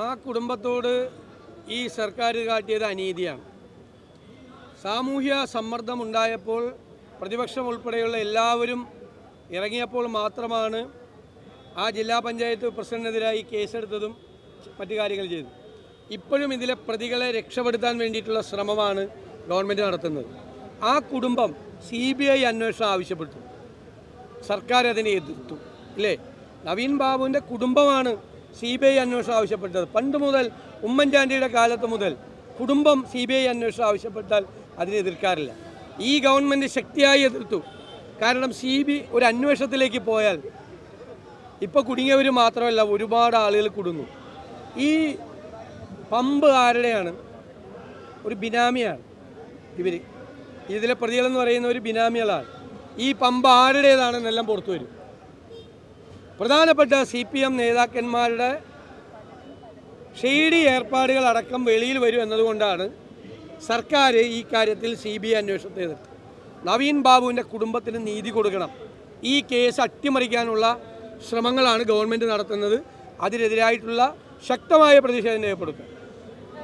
ആ കുടുംബത്തോട് ഈ സർക്കാർ കാട്ടിയത് അനീതിയാണ്. സാമൂഹ്യ സമ്മർദ്ദം ഉണ്ടായപ്പോൾ പ്രതിപക്ഷം ഉൾപ്പെടെയുള്ള എല്ലാവരും ഇറങ്ങിയപ്പോൾ മാത്രമാണ് ആ ജില്ലാ പഞ്ചായത്ത് പ്രസിഡന്റിനെതിരായി കേസെടുത്തതും മറ്റു കാര്യങ്ങൾ ചെയ്തു ഇപ്പോഴും ഇതിലെ പ്രതികളെ രക്ഷപ്പെടുത്താൻ വേണ്ടിയിട്ടുള്ള ശ്രമമാണ് ഗവൺമെന്റ് നടത്തുന്നത്. ആ കുടുംബം സി ബി ഐ അന്വേഷണം ആവശ്യപ്പെട്ടു. സർക്കാർ അതിനെ എതിർത്തു ഇല്ലേ? നവീൻ ബാബുവിന്റെ കുടുംബമാണ് സി ബി ഐ അന്വേഷണം ആവശ്യപ്പെട്ടത്. പണ്ട് മുതൽ ഉമ്മൻചാണ്ടിയുടെ കാലത്ത് മുതൽ കുടുംബം സി ബി ഐ അന്വേഷണം ആവശ്യപ്പെട്ടാൽ അതിനെ എതിർക്കാറില്ല. ഈ ഗവൺമെന്റ് ശക്തിയായി എതിർത്തു. കാരണം സി ബി ഒരു അന്വേഷണത്തിലേക്ക് പോയാൽ ഇപ്പോൾ കുടുങ്ങിയവർ മാത്രമല്ല ഒരുപാട് ആളുകൾ കുടുങ്ങും ഈ പമ്പ് ആരുടെയാണ്? ഒരു ബിനാമിയാണ്. ഇവർ ഇതിലെ പ്രതികളെന്ന് പറയുന്ന ഒരു ബിനാമികളാണ്. ഈ പമ്പ ആരുടേതാണെന്നെല്ലാം പുറത്തു വരും. പ്രധാനപ്പെട്ട സി പി എം നേതാക്കന്മാരുടെ ഷെയ്ഡി ഏർപ്പാടുകൾ അടക്കം വെളിയിൽ വരും എന്നതുകൊണ്ടാണ് സർക്കാർ ഈ കാര്യത്തിൽ സി ബി ഐ അന്വേഷണത്തെ എതിർത്ത് നവീൻ ബാബുവിന്റെ കുടുംബത്തിന് നീതി കൊടുക്കണം. ഈ കേസ് അട്ടിമറിക്കാനുള്ള ശ്രമങ്ങളാണ് ഗവൺമെന്റ് നടത്തുന്നത്. അതിനെതിരായിട്ടുള്ള ശക്തമായ പ്രതിഷേധം രേഖപ്പെടുത്തുക.